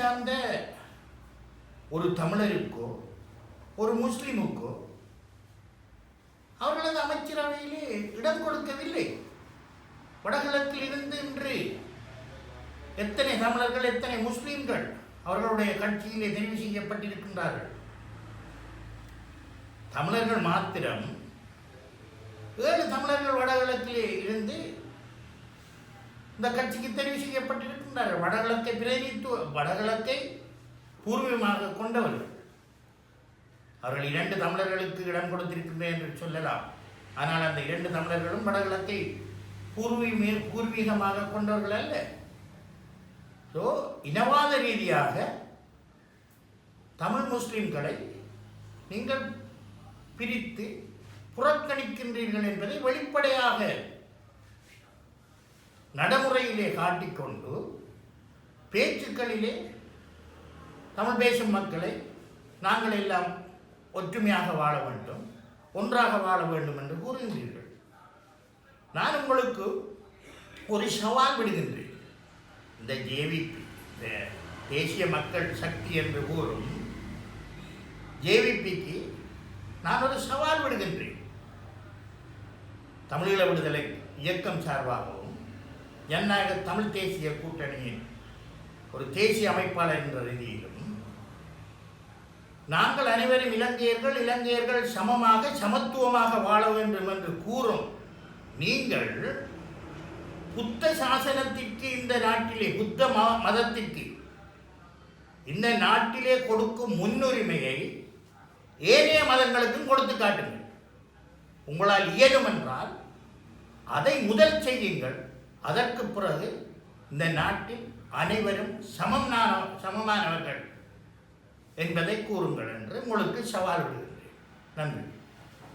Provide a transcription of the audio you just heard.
சார்ந்த ஒரு தமிழருக்கோ ஒரு முஸ்லீமுக்கோ அவர்களது அமைச்சரவையிலே இடம் கொடுக்கவில்லை. வடகிழக்கில் இருந்து இன்று எத்தனை தமிழர்கள் எத்தனை முஸ்லீம்கள் அவர்களுடைய கட்சியிலே தெரிவு செய்யப்பட்டிருக்கின்றார்கள்? தமிழர்கள் மாத்திரம் ஏழு தமிழர்கள் வடகிழக்கிலே இருந்து இந்த கட்சிக்கு தெரிவு செய்யப்பட்டிருக்கின்றார்கள். வடகிழக்கை பிரதிநிதித்துவ வடகிழக்கை பூர்வீகமாக கொண்டவர்கள். அவர்கள் இரண்டு தமிழர்களுக்கு இடம் கொடுத்திருக்கின்றேன் என்று சொல்லலாம். ஆனால் அந்த இரண்டு தமிழர்களும் வடகிழக்கை பூர்வீக பூர்வீகமாக கொண்டவர்கள் அல்ல. ஸோ இனவாத ரீதியாக தமிழ் முஸ்லீம்களை நீங்கள் பிரித்து புறக்கணிக்கின்றீர்கள் என்பதை வெளிப்படையாக நடைமுறையிலே காட்டிக்கொண்டு பேச்சுக்களிலே தமிழ் பேசும் மக்களை நாங்கள் எல்லாம் ஒற்றுமையாக வாழ வேண்டும் ஒன்றாக வாழ வேண்டும் என்று கூறுகின்றீர்கள். நான் உங்களுக்கு ஒரு சவால் விடுகின்றேன். இந்த ஜேவிபி இந்த தேசிய மக்கள் சக்தி என்று கூறும் ஜேவிபிக்கு நான் ஒரு சவால் விடுகின்றேன். தமிழீழ விடுதலை இயக்கம் சார்பாகவும் ஜனநாயக தமிழ் தேசிய கூட்டணியின் ஒரு தேசிய அமைப்பாளர் என்ற ரீதியிலும் நாங்கள் அனைவரும் இலங்கையர்கள் இலங்கையர்கள் சமமாக சமத்துவமாக வாழ வேண்டும் என்று கூறும் நீங்கள் புத்த சாசனத்திற்கு இந்த நாட்டிலே புத்த ம மதத்திற்கு இந்த நாட்டிலே கொடுக்கும் முன்னுரிமையை ஏனைய மதங்களுக்கும் கொடுத்து காட்டுங்கள். உங்களால் இயலும் என்றால் அதை முதல் செய்யுங்கள். அதற்கு பிறகு இந்த நாட்டில் அனைவரும் சமமான சமமானவர்கள் என்பதை கூறுங்கள் என்று உங்களுக்கு சவால் விடுகின்றேன். நன்றி.